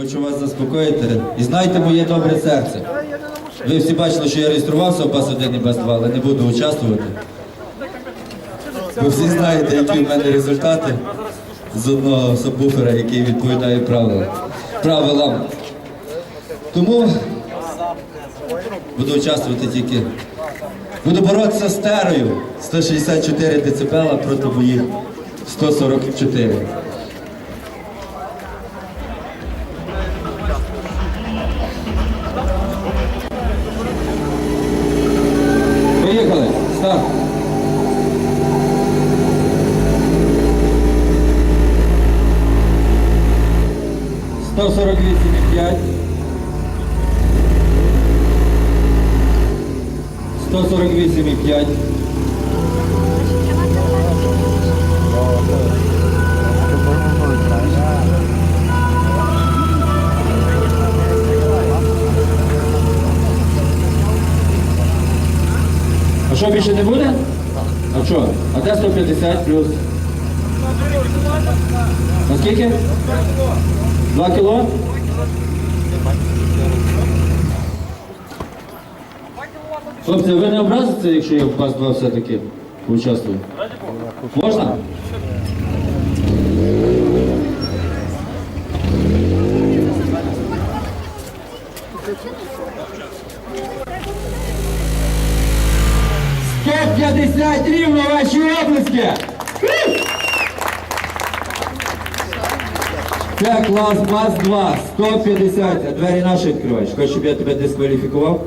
Хочу вас заспокоїти. І знайте моє добре серце. Ви всі бачили, що я реєструвався в БАС-1 і БАС-2, але не буду участвувати. Ви всі знаєте, які в мене результати з одного сабвуфера, який відповідає правилам. правилам. Тому буду участвувати тільки. Буду боротися з терою 164 дБ проти моїх 144. 148,5, 148,5, 148,5. А що, більше не буде? А що? А де 150 плюс? Наскільки? Два кіло? Хлопці, ви не образите, якщо я в пас 2 все-таки поучаствую? Можна? Сто п'ятдесят рівно ваші облиски! Це клас БАС 2, 150. А двері наші відкриваєш. Хочеш, щоб я тебе дискваліфікував?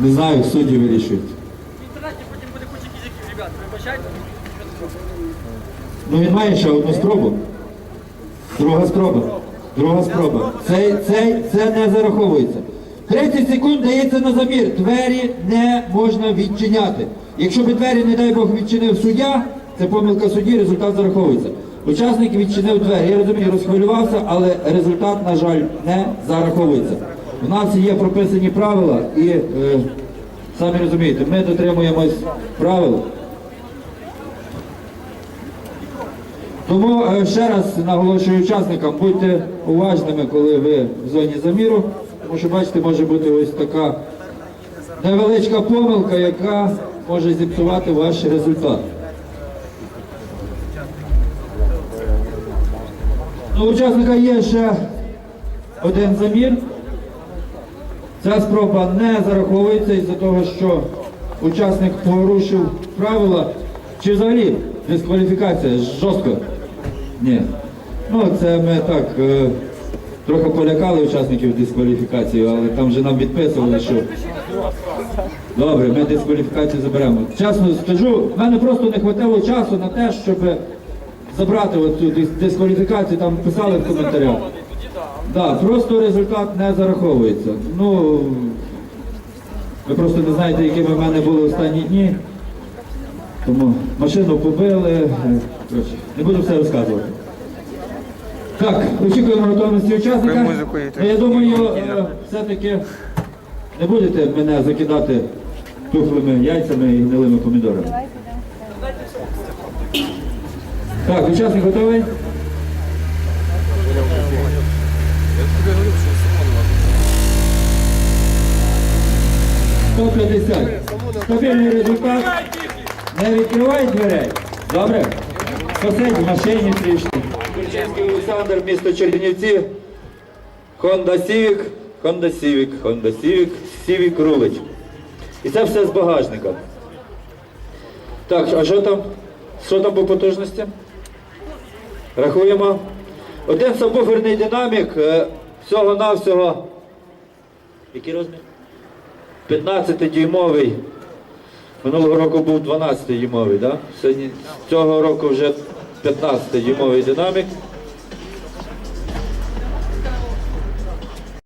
Не знаю, судді вирішують. В інтернеті потім буде куча кізиків, ребят, вибачайте. Ну він має ще одну спробу. Друга спроба. Друга спроба. Цей, цей, це не зараховується. 30 секунд дається на замір. Двері не можна відчиняти. Якщо би двері, не дай Бог, відчинив суддя, це помилка судді, результат зараховується. Учасник відчинив двері. Я розумію, розхвилювався, але результат, на жаль, не зараховується. У нас є прописані правила і е, самі розумієте, ми дотримуємось правил. Тому е, ще раз наголошую учасникам, будьте уважними, коли ви в зоні заміру, тому що бачите, може бути ось така невеличка помилка, яка може зіпсувати ваш результат. Ну, у учасника є ще один замір. Ця спроба не зараховується із-за того, що учасник порушив правила. Чи взагалі дискваліфікація жорстко? Ні. Ну, це ми так е, трохи полякали учасників дискваліфікації, але там вже нам відписували, що. Добре, ми дискваліфікацію заберемо. Чесно скажу, в мене просто не вистачило часу на те, щоб забрати цю дискваліфікацію, там писали в коментарях. Так, просто результат не зараховується. Ну, ви просто не знаєте, якими в мене були останні дні. Тому машину побили. Не буду все розказувати. Так, очікуємо готовності учасника. Ну, Я думаю, е, все-таки не будете мене закидати тухлими яйцями і гнилими помідорами. Так, учасник готовий? Сто п'ятдесят. Стабільний результат. Не відкривай дверей. Добре? Посидь в машині трішки. Кульчинський Олександр, місто Чернівці. Honda Civic, Honda Civic, Honda Civic, Civic рулить. І це все з багажника. Так, а що там? Що там по потужності? Рахуємо. Один сабвуферний динамік е, всього-навсього. Який розмір? 15-дюймовий. Минулого року був 12-дюймовий, да? Цього року вже 15-дюймовий динамік.